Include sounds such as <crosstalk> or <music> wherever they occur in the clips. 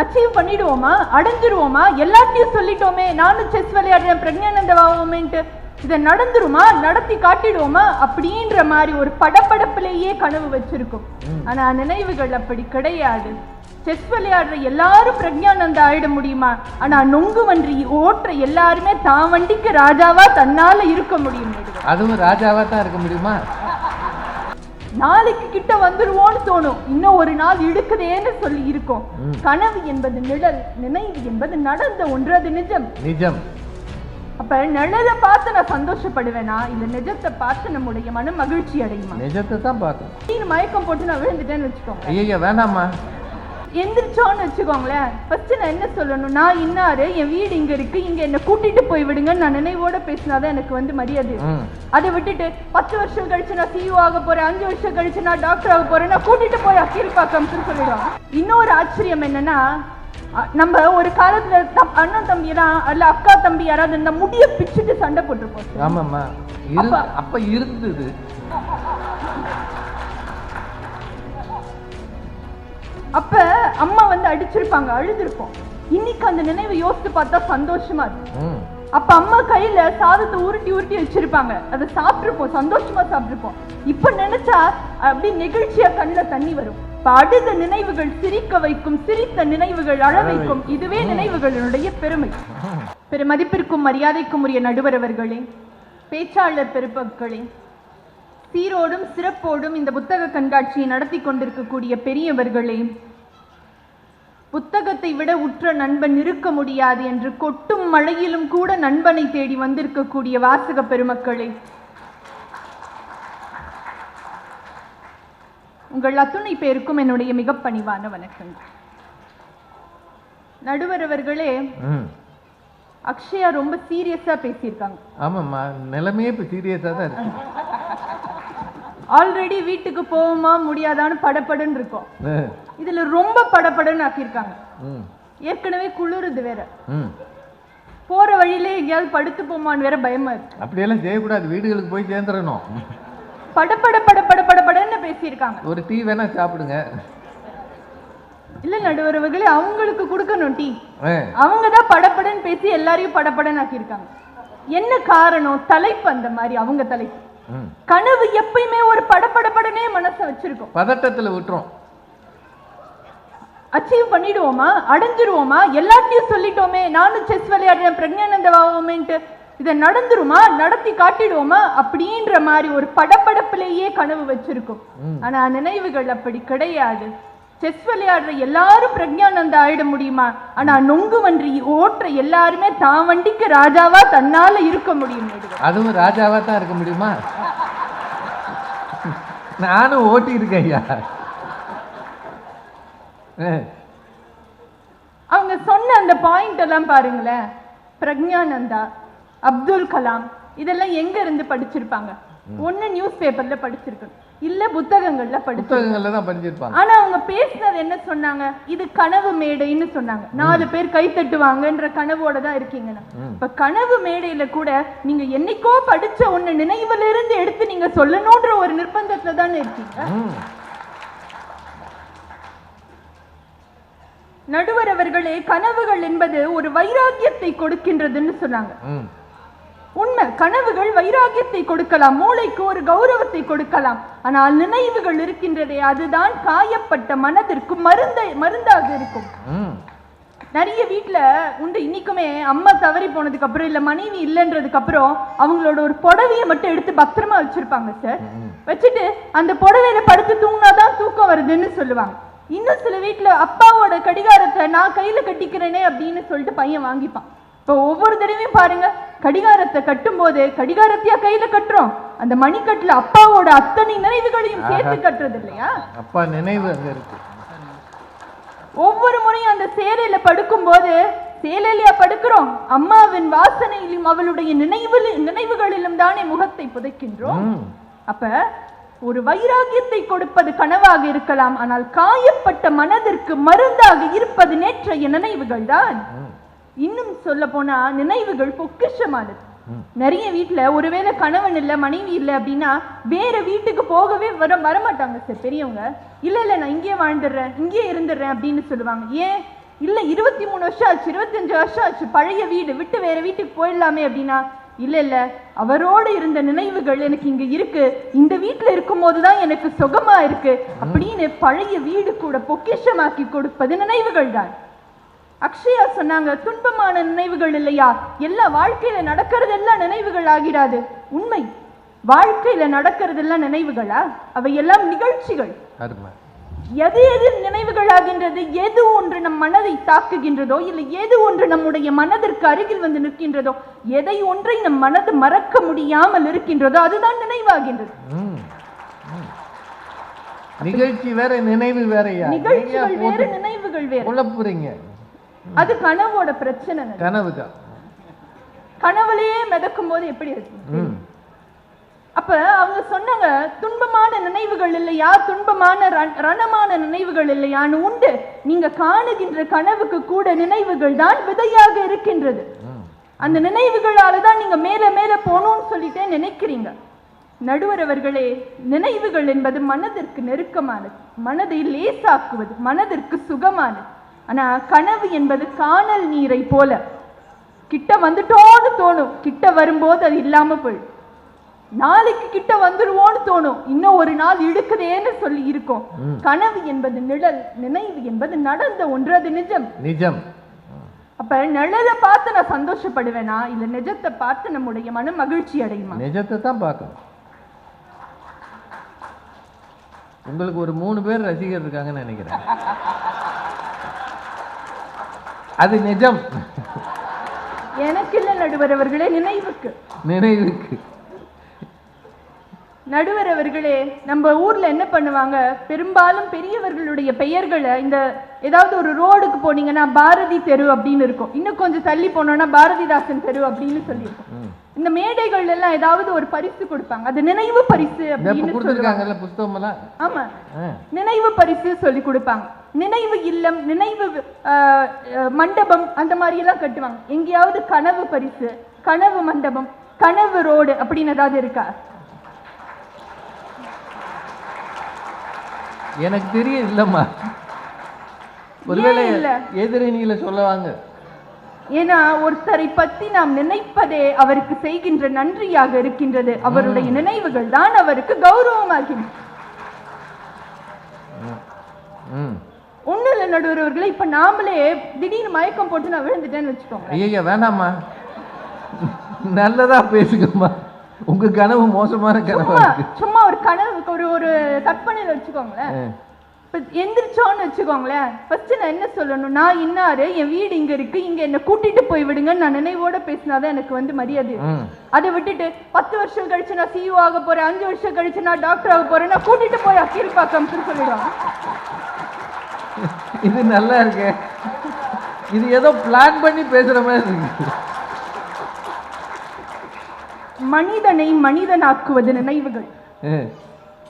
Achieve பண்ணிடுவோமா? அடைஞ்சிருவோமா? எல்லாத்தையும் சொல்லிட்டோமே. நானும் செஸ் விளையாடுறேன் பிரக்ஞானந்தவாவோமேன்ட்டு இதை நடந்துருமா? நடத்தி காட்டிடுவோமா? அப்படின்ற மாதிரி ஒரு படபடப்பிலேயே கனவு வச்சிருக்கும். ஆனா நினைவுகள் அப்படி கிடையாது. செஸ் விளையாடுற எல்லாரும் பிரக்ஞானந்தா ஆயிட முடியுமா? ஆனா நொங்கு வன்றி ஓட்டுற எல்லாருமே தான் வண்டிக்கு ராஜாவா தன்னால இருக்க முடியும். அதுவும் ராஜாவா தான் இருக்க முடியுமா? நாளைக்கு கிட்ட வந்துருவோன்னு தோணும். இன்னும் ஒரு நாள் இடுக்குதேன்னு சொல்லி இருக்கும். கனவு என்பது நிழல் நினைவு என்பது நடந்த ஒன்று அது நிஜம். நிஜம். அப்ப நிழலை பார்த்து நான் சந்தோஷப்படுவேனா? இல்ல நிஜத்தை பார்த்து நம்முடைய மனம் மகிழ்ச்சி அடையுமா? நிஜத்தை தான் பார்த்தோம் நீங்க மயக்கம் போட்டு நான் விழுந்துட்டேன்னு வச்சுக்கோங்க. ஐயா வேண்டாம்மா எந்திரிச்சோன்னு வச்சுக்கோங்களேன். ஃபர்ஸ்ட் நான் என்ன சொல்லணும்? நான் இன்னாரு? என் வீடு இங்க இருக்கு. இங்க என்ன கூட்டிட்டு போய் விடுங்கன்னு நான் நினைவோட பேசினாதான் எனக்கு வந்து மரியாதை அதை விட்டுட்டு பத்து வருஷம் கழிச்சு நான் சிஇஓ ஆக போறேன். அஞ்சு வருஷம் கழிச்சு நான் டாக்டர் ஆக போறேன். நான் கூட்டிட்டு போய் கீழ்பாக்கம்னு சொல்லிடுவாங்க இன்னொரு ஆச்சரியம் என்னன்னா நம்ம ஒரு காலத்துல தம்- அண்ணன் தம்பியெல்லாம் அல்ல அக்கா தம்பி யாராவது இந்த முடிய பிச்சுட்டு சண்டை போட்டிருப்போம். ஆமாம்மா. அப்ப இருந்தது. அப்ப அம்மா வந்து அடிச்சிருப்பாங்க அழுதுருப்போம். இன்னைக்கு அந்த நினைவை யோசித்து பார்த்தா சந்தோஷமா இருக்கு. அப்ப அம்மா கையில சாதத்தை உருட்டி உருட்டி வச்சிருப்பாங்க. அதை சாப்பிட்டுருப்போம் சந்தோஷமா சாப்பிட்டுருப்போம். இப்ப நினைச்சா அப்படி நெகிழ்ச்சியா கண்ணுல தண்ணி வரும். அடுத்த நினைவுகள் சிரிக்க வைக்கும் சிரித்த நினைவுகள் அழ வைக்கும். இதுவே நினைவுகளுடைய பெருமை. பெரு மதிப்பிற்கும் மரியாதைக்கும் உரிய நடுவர் அவர்களே. பேச்சாளர் பெருமக்களே சீரோடும் சிறப்போடும் இந்த புத்தக கண்காட்சியை நடத்தி கொண்டிருக்கக்கூடிய பெரியவர்களே புத்தகத்தை விட உற்ற நண்பன் இருக்க முடியாது என்று கொட்டும் மழையிலும் கூட நண்பனை தேடி வந்திருக்கக்கூடிய வாசக பெருமக்களே. உங்கள் அத்துணை பேருக்கும் என்னுடைய மிக பணிவான வணக்கங்கள். நடுவர் அவர்களே ம். அக்ஷயா ரொம்ப சீரியஸா பேசியிருக்காங்க. ஆமாம்மா நிலைமையே இப்போ சீரியஸாக தான் இருக்கு. ஆல்ரெடி வீட்டுக்கு போவோமா முடியாதான்னு படபடன்னு இருக்கோம். இதுல ரொம்ப படபடன்னு ஆக்கியிருக்காங்க. ஏற்கனவே குளிருது வேற. போற வழியிலே எங்கேயாவது படுத்து போமான்னு வேற பயமா இருக்கு. அப்படியெல்லாம் செய்யக்கூடாது. வீடுகளுக்கு போய் சேர்ந்துடணும். படபட படபட படபடன்னு பேசியிருக்காங்க. ஒரு டீ வேணா சாப்பிடுங்க. இல்ல நடுவரவர்களே அவங்களுக்கு கொடுக்கணும் டீ. அவங்க தான் படபடன்னு பேசி எல்லாரையும் படபடன்னு ஆக்கியிருக்காங்க. என்ன காரணம்? தலைப்பு அந்த மாதிரி அவங்க தலைப்பு. கனவு எப்பயுமே ஒரு படபடபடனே மனசை வச்சிருக்கும். பதட்டத்தில் விட்டுரும். அச்சீவ் பண்ணிடுவோமா? அடைஞ்சிருவோமா? எல்லாத்தையும் சொல்லிட்டோமே. நானும் செஸ் விளையாடுறேன் பிரக்ஞானந்தவாவோமேன்ட்டு இதை நடந்துருமா? நடத்தி காட்டிடுவோமா? அப்படின்ற மாதிரி ஒரு படபடப்பிலேயே கனவு வச்சிருக்கும். ஆனா நினைவுகள் அப்படி கிடையாது. செஸ் விளையாடுற எல்லாரும் பிரக்ஞானந்தா ஆயிட முடியுமா? ஆனா நொங்கு வன்றி ஓட்டுற எல்லாருமே தான் வண்டிக்கு ராஜாவா தன்னால இருக்க முடியும். அதுவும் ராஜாவா தான் இருக்க முடியுமா? நானும் ஓட்டி இருக்கேன் ஐயா அவங்க சொன்ன அந்த பாயிண்ட் எல்லாம் பாருங்களேன். பிரக்ஞானந்தா அப்துல் கலாம் இதெல்லாம் எங்க இருந்து படிச்சிருப்பாங்க? ஒண்ணு நியூஸ் பேப்பர்ல படிச்சிருக்கணும். இல்ல புத்தகங்கள்ல படிச்சிருக்கணும். புத்தகங்கள்ல தான் படிச்சிருப்பாங்க. ஆனா அவங்க பேசினது என்ன சொன்னாங்க? இது கனவு மேடைன்னு சொன்னாங்க. நாலு பேர் கை தட்டுவாங்கன்ற கனவோட தான் இருக்கீங்கன்னா. இப்ப கனவு மேடையில கூட நீங்க என்னைக்கோ படிச்ச ஒண்ணு நினைவுல இருந்து எடுத்து நீங்க சொல்லணும்ன்ற ஒரு நிர்பந்தத்துல தானே இருக்கீங்க? நடுவர் அவர்களே கனவுகள் என்பது ஒரு வைராக்கியத்தை கொடுக்கின்றதுன்னு சொன்னாங்க. உண்மை கனவுகள் வைராக்கியத்தை கொடுக்கலாம் மூளைக்கு ஒரு கௌரவத்தை கொடுக்கலாம். ஆனால் நினைவுகள் இருக்கின்றதே அதுதான் காயப்பட்ட மனதிற்கு மருந்த மருந்தாக இருக்கும். நிறைய வீட்ல உண்டு இன்னைக்குமே அம்மா தவறி போனதுக்கு அப்புறம் இல்ல மனைவி இல்லைன்றதுக்கு அப்புறம் அவங்களோட ஒரு புடவையை மட்டும் எடுத்து பத்திரமா வச்சிருப்பாங்க சார் வச்சுட்டு அந்த புடவையில படுத்து தூங்கினாதான் தூக்கம் வருதுன்னு சொல்லுவாங்க. இன்னும் சில வீட்ல அப்பாவோட கடிகாரத்தை நான் கையில கட்டிக்கிறேனே அப்படின்னு சொல்லிட்டு பையன் வாங்கிப்பான். இப்போ ஒவ்வொரு தடவையும் பாருங்க கடிகாரத்தை கட்டும்போது கடிகாரத்தையா கையில கட்டுறோம். அந்த மணிக்கட்டுல அப்பாவோட அத்தனை நினைவுகளையும் சேர்த்து கட்டுறது இல்லையா? அப்பா நினைவு அங்க இருக்கு. ஒவ்வொரு முறையும் அந்த சேலையில படுக்கும்போது சேலையிலயா படுக்கிறோம். அம்மாவின் வாசனையிலும் அவளுடைய நினைவில் நினைவுகளிலும் தானே முகத்தை புதைக்கின்றோம். அப்ப ஒரு வைராகியத்தை கொடுப்பது கனவாக இருக்கலாம் ஆனால் காயப்பட்ட மனதிற்கு மருந்தாக இருப்பது நேற்றைய நினைவுகள் தான் இன்னும் சொல்ல போனா நினைவுகள் பொக்கிஷமானது. நிறைய வீட்ல ஒருவேளை கணவன் இல்ல மனைவி இல்ல அப்படின்னா வேற வீட்டுக்கு போகவே வர வரமாட்டாங்க சார் பெரியவங்க. இல்ல இல்ல நான் இங்கேயே வாழ்ந்துடுறேன் இங்கேயே இருந்துடுறேன் அப்படின்னு சொல்லுவாங்க. ஏன்? இல்ல இருபத்தி மூணு வருஷம் ஆச்சு இருபத்தஞ்சு வருஷம் ஆச்சு பழைய வீடு விட்டு வேற வீட்டுக்கு போயிடலாமே அப்படின்னா இல்ல இல்ல அவரோடு இருந்த நினைவுகள் எனக்கு இங்க இருக்கு. இந்த வீட்டுல இருக்கும்போது தான் எனக்கு சுகமா இருக்கு. அப்படின்னு பழைய வீடு கூட பொக்கிஷமாக்கி கொடுப்பது நினைவுகள் தான். அக்ஷயா சொன்னாங்க துன்பமான நினைவுகள் இல்லையா? எல்லா வாழ்க்கையில நடக்கிறதெல்லாம் நினைவுகள் ஆகிடாது உண்மை. வாழ்க்கையில நடக்கிறதெல்லாம் நினைவுகளா? அவையெல்லாம் நிகழ்ச்சிகள். அருமை. எது எது நினைவுகளாகின்றது எது ஒன்று நம் மனதை தாக்குகின்றதோ இல்லை எது ஒன்று நம்முடைய மனதிற்கு அருகில் வந்து நிற்கின்றதோ எதை ஒன்றை நம் மனது மறக்க முடியாமல் இருக்கின்றதோ அதுதான் நினைவாகின்றது. நிகழ்ச்சி வேற நினைவு வேறயா? நிகழ்ச்சிகள் வேறு நினைவுகள் வேறு. அது கனவோட பிரச்சனை. கனவு தான் கனவுலயே மிதக்கும் போது எப்படி இருக்கு? அப்ப அவங்க சொன்னாங்க துன்பமான நினைவுகள் இல்லையா? துன்பமான ரண- ரணமான நினைவுகள் இல்லையான்னு உண்டு. நீங்க காணுகின்ற கனவுக்கு கூட நினைவுகள் தான் விதையாக இருக்கின்றது. அந்த நினைவுகளால தான் நீங்க மேல மேல போகணும்னு சொல்லிட்டே நினைக்கிறீங்க. நடுவர் அவர்களே நினைவுகள் என்பது மனதிற்கு நெருக்கமானது. மனதை லேசாக்குவது மனதிற்கு சுகமானது. ஆனா கனவு என்பது காணல் நீரை போல. கிட்ட வந்துட்டோன்னு தோணும். கிட்ட வரும்போது அது இல்லாம போயிடும் நாளைக்கு கிட்ட வந்துருவோன்னு தோணும். இன்னும் ஒரு நாள் இழுக்குதேன்னு சொல்லி இருக்கும். கனவு என்பது நிழல் நினைவு என்பது நடந்த ஒன்று அது நிஜம். நிஜம். அப்ப நிழலை பார்த்து நான் சந்தோஷப்படுவேனா? இல்ல நிஜத்தை பார்த்து நம்முடைய மனம் மகிழ்ச்சி அடையுமா? நிஜத்தை தான் பார்க்கணும். உங்களுக்கு ஒரு மூணு பேர் ரசிகர் இருக்காங்கன்னு நினைக்கிறேன். அது நிஜம். எனக்கு இல்ல நடுவர் அவர்களே நினைவுக்கு. நினைவுக்கு. நடுவர் அவர்களே நம்ம ஊர்ல என்ன பண்ணுவாங்க? பெரும்பாலும் பெரியவர்களுடைய பெயர்களை இந்த ஏதாவது ஒரு ரோடுக்கு போனீங்கன்னா பாரதி தெரு அப்படின்னு இருக்கும். இன்னும் கொஞ்சம் தள்ளி போனோம்னா பாரதிதாசன் தெரு அப்படின்னு சொல்லியிருக்கும். இந்த மேடைகள் எல்லாம் ஏதாவது ஒரு பரிசு கொடுப்பாங்க. அது நினைவு பரிசு அப்படின்னு புஸ்தகமெல்லாம்? ஆமா. நினைவு பரிசு சொல்லி கொடுப்பாங்க. நினைவு இல்லம் நினைவு மண்டபம் அந்த மாதிரி எல்லாம் கட்டுவாங்க. எங்கேயாவது கனவு பரிசு கனவு மண்டபம் கனவு ரோடு அப்படின்னு ஏதாவது இருக்கா? எனக்கு தெரியும் இல்லம்மா. ஒருவேளை? எதிரணியில சொல்லுவாங்க. ஏன்னா ஒருத்தரை பத்தி நாம் நினைப்பதே அவருக்கு செய்கின்ற நன்றியாக இருக்கின்றது. அவருடைய நினைவுகள் தான் அவருக்கு கௌரவமாகின்றது ம். ஒண்ணு இல்ல நடுவர்களே இப்ப நாமளே திடீர்னு மயக்கம் போட்டு நான் விழுந்துட்டேன்னு வச்சுக்கோங்க ஐயா வேணாம்மா நல்லதா பேசுங்கம்மா. உங்க கனவு மோசமான கனவா சும்மா ஒரு கனவு ஒரு ஒரு கற்பனையில வச்சுக்கோங்களேன். இப்ப எந்திரிச்சோன்னு வச்சுக்கோங்களேன். ஃபர்ஸ்ட் நான் என்ன சொல்லணும்? நான் இன்னாரு? என் வீடு இங்க இருக்கு. இங்க என்ன கூட்டிட்டு போய் விடுங்கன்னு நான் நினைவோட பேசினாதான் எனக்கு வந்து மரியாதை அதை விட்டுட்டு பத்து வருஷம் கழிச்சு நான் சிஇஓ ஆக போறேன். அஞ்சு வருஷம் கழிச்சு நான் டாக்டர் ஆக போறேன். நான் கூட்டிட்டு போய் கீழ்பாக்கம்னு சொல்லிடுவாங்க <laughs> இது நல்லா இருக்கு. இது ஏதோ பிளான் பண்ணி பேசுற மாதிரி இருக்கு. மனிதனை மனிதனாக்குவது நினைவுகள்.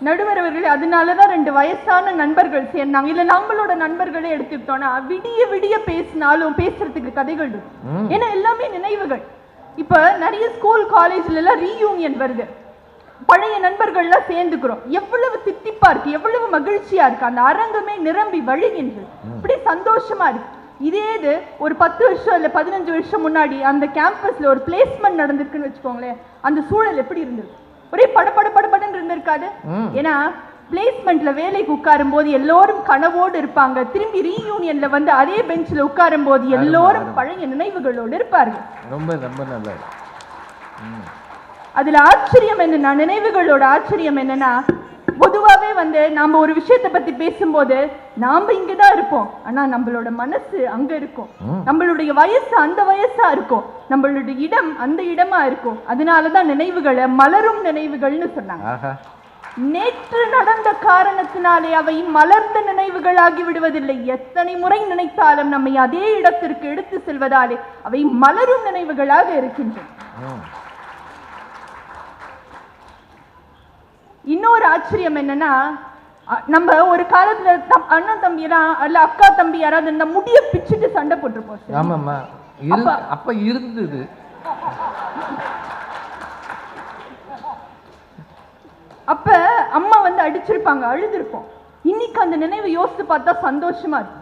நடுவர் அவர்களே அதனாலதான் ரெண்டு வயசான நண்பர்கள் சேர்ந்தாங்க. இல்ல நம்மளோட நண்பர்களே எடுத்துக்கிட்டோம்னா விடிய விடிய பேசினாலும் பேசுறதுக்கு கதைகள் இருக்கும். ஏன்னா எல்லாமே நினைவுகள். இப்ப நிறைய ஸ்கூல் காலேஜ்ல எல்லாம் ரீயூனியன் வருது. பழைய நண்பர்கள்லாம் சேர்ந்துக்கிறோம். எவ்வளவு தித்திப்பா இருக்கு எவ்வளவு மகிழ்ச்சியா இருக்கு. அந்த அரங்கமே நிரம்பி வழிகின்றது இப்படி சந்தோஷமா இருக்கு. இதே இது ஒரு பத்து வருஷம் இல்ல பதினஞ்சு வருஷம் முன்னாடி அந்த கேம்பஸ்ல ஒரு பிளேஸ்மெண்ட் நடந்திருக்குன்னு வச்சுக்கோங்களேன். அந்த சூழல் எப்படி இருந்தது? ஒரே பட பட படபடன்னு இருந்திருக்காது. ம். ஏன்னா பிளேஸ்மெண்ட்ல வேலைக்கு உட்காரும் போது எல்லோரும் கனவோடு இருப்பாங்க. திரும்பி ரீயூனியன்ல வந்து அதே பெஞ்ச்ல உட்காரும் போது எல்லோரும் பழைய நினைவுகளோடு இருப்பார்கள். ரொம்ப ரொம்ப நல்லா இருக்கு ம். அதுல ஆச்சரியம் என்ன? நான் நினைவுகளோட ஆச்சரியம் என்னன்னா பொதுவாவே வந்து நாம ஒரு விஷயத்தை பத்தி பேசும்போது நாம இங்கதான் இருப்போம். ஆனா நம்மளோட மனசு அங்க இருக்கும். நம்மளுடைய வயசு அந்த வயசா இருக்கும். நம்மளுடைய இடம் அந்த இடமா இருக்கும். அதனாலதான் நினைவுகளை மலரும் நினைவுகள்னு சொன்னாங்க. நேற்று நடந்த காரணத்தினாலே அவை மலர்ந்த நினைவுகளாகி விடுவதில்லை. எத்தனை முறை நினைத்தாலும் நம்மை அதே இடத்திற்கு எடுத்து செல்வதாலே அவை மலரும் நினைவுகளாக இருக்கின்றன. இன்னொரு ஆச்சரியம் என்னன்னா நம்ம ஒரு காலத்துல தம்- அண்ணன் தம்பி எல்லாம் அல்ல அக்கா தம்பி யாராவது இந்த முடிய பிச்சுட்டு சண்டை போட்டிருப்போம் ஆமாம்மா. அப்ப இருந்தது. அப்ப அம்மா வந்து அடிச்சிருப்பாங்க அழுதுருப்போம். இன்னைக்கு அந்த நினைவு யோசித்து பார்த்தா சந்தோஷமா இருக்கு.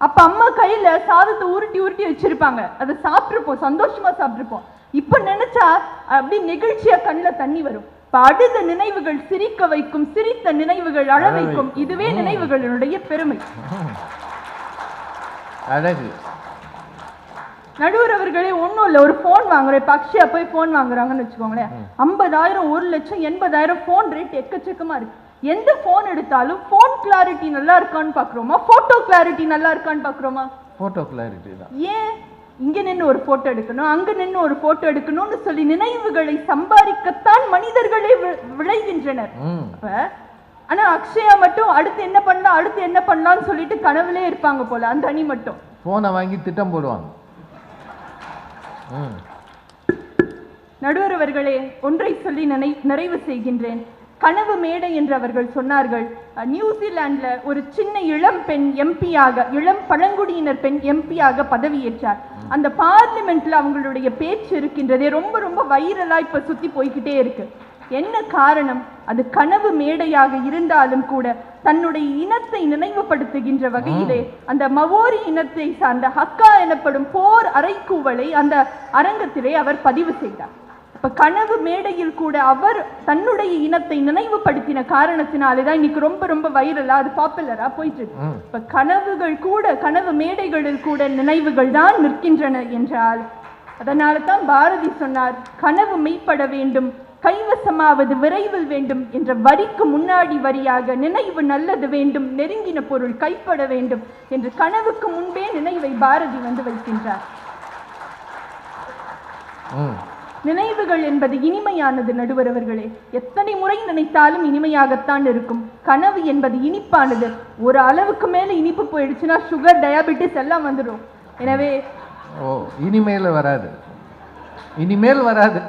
அப்ப அம்மா கையில சாதத்தை உருட்டி உருட்டி வச்சிருப்பாங்க. அதை சாப்பிட்டுருப்போம் சந்தோஷமா சாப்பிட்டுருப்போம். இப்ப நினைச்சா அப்படி நெகிழ்ச்சியா கண்ணுல தண்ணி வரும். அழுத நினைவுகள் சிரிக்க வைக்கும் சிரித்த நினைவுகள் அழ வைக்கும். இதுவே நினைவுகளினுடைய பெருமை. <laughs> அழகு. நடுவர் அவர்களே ஒண்ணும் இல்ல. ஒரு போன் வாங்குறேன். இப்ப அக்ஷயா போய் போன் வாங்குறாங்கன்னு வச்சுக்கோங்களேன். ஐம்பதாயிரம் ஒரு லட்சம் எண்பதாயிரம் போன் ரேட் எக்கச்சக்கமா இருக்கு. எந்த போன் எடுத்தாலும் போன் கிளாரிட்டி நல்லா இருக்கான்னு பாக்குறோமா? போட்டோ கிளாரிட்டி நல்லா இருக்கான்னு பாக்குறோமா? ஃபோட்டோ கிளாரிட்டி தான். ஏன்? இங்க நின்னு ஒரு போட்டோ எடுக்கணும் அங்க நின்னு ஒரு போட்டோ எடுக்கணும்னு சொல்லி நினைவுகளை சம்பாதிக்கத்தான் மனிதர்களே விளைகின்றனர். ம். அப்ப ஆனா அக்ஷயா மட்டும் அடுத்து என்ன பண்ணலாம் அடுத்து என்ன பண்ணலாம்னு சொல்லிட்டு கனவுலே இருப்பாங்க போல அந்த அணி மட்டும். ஃபோனை வாங்கி திட்டம் போடுவாங்க. ம். நடுவர் அவர்களே ஒன்றை சொல்லி நினை நிறைவு செய்கின்றேன். கனவு மேடை என்று அவர்கள் சொன்னார்கள். அஹ், நியூசிலாந்துல ஒரு சின்ன இளம் பெண் எம்பியாக இளம் பழங்குடியினர் பெண் எம்பியாக பதவியேற்றார். அந்த பார்லிமெண்ட்ல அவங்களுடைய பேச்சு இருக்கின்றதே ரொம்ப ரொம்ப வைரலா இப்ப சுத்தி போய்க்கிட்டே இருக்கு. என்ன காரணம்? அது கனவு மேடையாக இருந்தாலும் கூட தன்னுடைய இனத்தை நினைவுபடுத்துகின்ற வகையிலே அந்த மவோரி இனத்தை சார்ந்த ஹக்கா எனப்படும் போர் அரைக்கூவலை அந்த அரங்கத்திலே அவர் பதிவு செய்தார். இப்ப கனவு மேடையில் கூட அவர் தன்னுடைய இனத்தை நினைவுபடுத்தின காரணத்தினாலே தான் இன்னைக்கு ரொம்ப ரொம்ப வைரலா அது பாப்புலரா போயிட்டு இருக்கு இப்ப கனவுகள் கூட கனவு மேடைகளில் கூட நினைவுகள் தான் நிற்கின்றன என்றால் அதனால தான் பாரதி சொன்னார் கனவு மெய்ப்பட வேண்டும் கைவசமாவது விரைவில் வேண்டும் என்ற வரிக்கு முன்னாடி வரியாக நினைவு நல்லது வேண்டும் நெருங்கின பொருள் கைப்பட வேண்டும் என்று கனவுக்கு முன்பே நினைவை பாரதி வந்து வைக்கின்றார். நினைவுகள் என்பது இனிமையானது நடுவர் அவர்களே எத்தனை முறை நினைத்தாலும் இனிமையாகத்தான் இருக்கும். கனவு என்பது இனிப்பானது. ஒரு அளவுக்கு மேல இனிப்பு போயிடுச்சுன்னா சுகர் டயாபெட்டிஸ் எல்லாம் வந்துடும் எனவே ஓ இனிமேல் வராது. இனிமேல் வராது.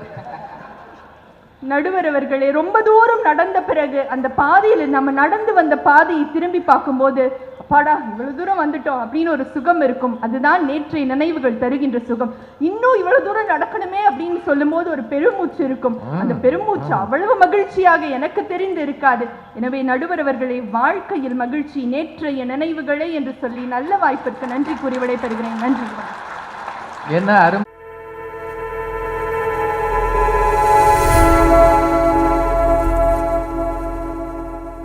நடுவர் அவர்களே ரொம்ப தூரம் நடந்த பிறகு அந்த பாதையில நம்ம நடந்து வந்த பாதையை திரும்பி பார்க்கும்போது அப்பாடா இவ்வளவு தூரம் வந்துட்டோம் அப்படின்னு ஒரு சுகம் இருக்கும். அதுதான் நேற்றைய நினைவுகள் தருகின்ற சுகம். இன்னும் இவ்வளவு தூரம் நடக்கணுமே அப்படின்னு சொல்லும்போது ஒரு பெருமூச்சு இருக்கும். அந்த பெருமூச்சு அவ்வளவு மகிழ்ச்சியாக எனக்கு தெரிந்து இருக்காது எனவே நடுவர் அவர்களே வாழ்க்கையில் மகிழ்ச்சி நேற்றைய நினைவுகளே என்று சொல்லி நல்ல வாய்ப்பிற்கு நன்றி கூறி விடைபெறுகிறேன். நன்றி. என்ன அரும்